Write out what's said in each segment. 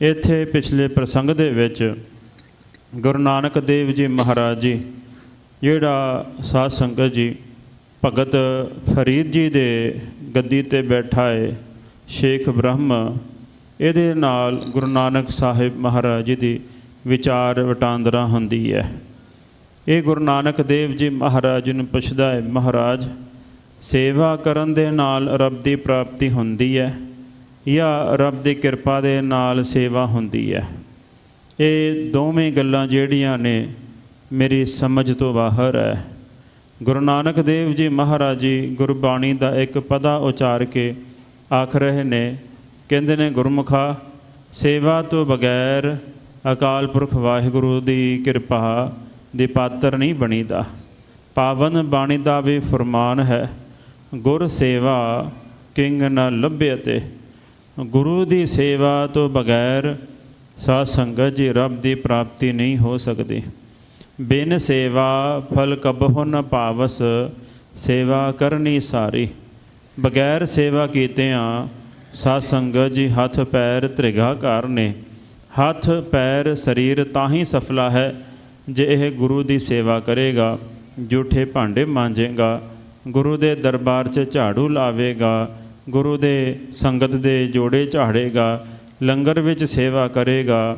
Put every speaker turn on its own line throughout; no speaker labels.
ਇੱਥੇ ਪਿਛਲੇ ਪ੍ਰਸੰਗ ਦੇ ਵਿੱਚ ਗੁਰੂ ਨਾਨਕ ਦੇਵ ਜੀ ਮਹਾਰਾਜ ਜੀ, ਜਿਹੜਾ ਸਾਧ ਸੰਗਤ ਜੀ, ਭਗਤ ਫਰੀਦ ਜੀ ਦੇ ਗੱਦੀ ਤੇ ਬੈਠਾ ਹੈ ਸ਼ੇਖ ਬ੍ਰਹਮ, ਇਹਦੇ ਨਾਲ ਗੁਰੂ ਨਾਨਕ ਸਾਹਿਬ ਮਹਾਰਾਜ ਜੀ ਦੀ ਵਿਚਾਰ ਵਟਾਂਦਰਾ ਹੁੰਦੀ ਹੈ ਇਹ ਗੁਰੂ ਨਾਨਕ ਦੇਵ ਜੀ ਮਹਾਰਾਜ ਜੀ ਨੂੰ ਪੁੱਛਦਾ ਹੈ ਮਹਾਰਾਜ, ਸੇਵਾ ਕਰਨ ਦੇ ਨਾਲ ਰੱਬ ਦੀ ਪ੍ਰਾਪਤੀ ਹੁੰਦੀ ਹੈ ਜਾਂ ਰੱਬ ਦੀ ਕਿਰਪਾ ਦੇ ਨਾਲ ਸੇਵਾ ਹੁੰਦੀ ਹੈ। ਇਹ ਦੋਵੇਂ ਗੱਲਾਂ ਜਿਹੜੀਆਂ ਨੇ ਮੇਰੀ ਸਮਝ ਤੋਂ ਬਾਹਰ ਹੈ। ਗੁਰੂ ਨਾਨਕ ਦੇਵ ਜੀ ਮਹਾਰਾਜ ਜੀ ਗੁਰਬਾਣੀ ਦਾ ਇੱਕ ਪਦਾ ਉਚਾਰ ਕੇ ਆਖ ਰਹੇ ਨੇ, ਕਹਿੰਦੇ ਨੇ, ਗੁਰਮੁਖਾ, ਸੇਵਾ ਤੋਂ ਬਗੈਰ ਅਕਾਲ ਪੁਰਖ ਵਾਹਿਗੁਰੂ ਦੀ ਕਿਰਪਾ ਦੇ ਪਾਤਰ ਨਹੀਂ ਬਣੀਦਾ। ਪਾਵਨ ਬਾਣੀ ਦਾ ਵੀ ਫਰਮਾਨ ਹੈ, ਗੁਰ ਸੇਵਾ ਕਿੰਗ ਨ ਲੱਭਿਅਤੇ ਗੁਰੂ ਦੀ ਸੇਵਾ ਤੋਂ ਬਗੈਰ ਸਾਧ ਸੰਗਤ ਜੀ ਰੱਬ ਦੀ ਪ੍ਰਾਪਤੀ ਨਹੀਂ ਹੋ ਸਕਦੀ। ਬਿਨ ਸੇਵਾ ਫਲ ਕਬਹੁ ਨ ਪਾਵਸ, ਸੇਵਾ ਕਰਨੀ ਸਾਰੀ। ਬਗੈਰ ਸੇਵਾ ਕੀਤਿਆਂ ਸਾਧ ਸੰਗਤ ਜੀ ਹੱਥ ਪੈਰ ਤ੍ਰਿਗਾ ਨੇ ਹੱਥ ਪੈਰ ਸਰੀਰ ਤਾਂ ਹੀ ਸਫਲਾ ਹੈ ਜੇ ਇਹ ਗੁਰੂ ਦੀ ਸੇਵਾ ਕਰੇਗਾ, ਜੂਠੇ ਭਾਂਡੇ ਮਾਂਜੇਗਾ, ਗੁਰੂ ਦੇ ਦਰਬਾਰ 'ਚ ਝਾੜੂ ਲਾਵੇਗਾ ਗੁਰੂ ਦੇ ਸੰਗਤ ਦੇ ਜੋੜੇ ਝਾੜੇਗਾ, ਲੰਗਰ ਵਿੱਚ ਸੇਵਾ ਕਰੇਗਾ,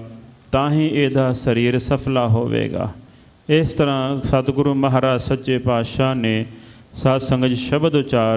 ਤਾਂ ਹੀ ਇਹਦਾ ਸਰੀਰ ਸਫਲਾ ਹੋਵੇਗਾ। ਇਸ ਤਰ੍ਹਾਂ ਸਤਿਗੁਰੂ ਮਹਾਰਾਜ ਸੱਚੇ ਪਾਤਸ਼ਾਹ ਨੇ ਸਾਧ ਸੰਗਤ ਸ਼ਬਦ ਉਚਾਰ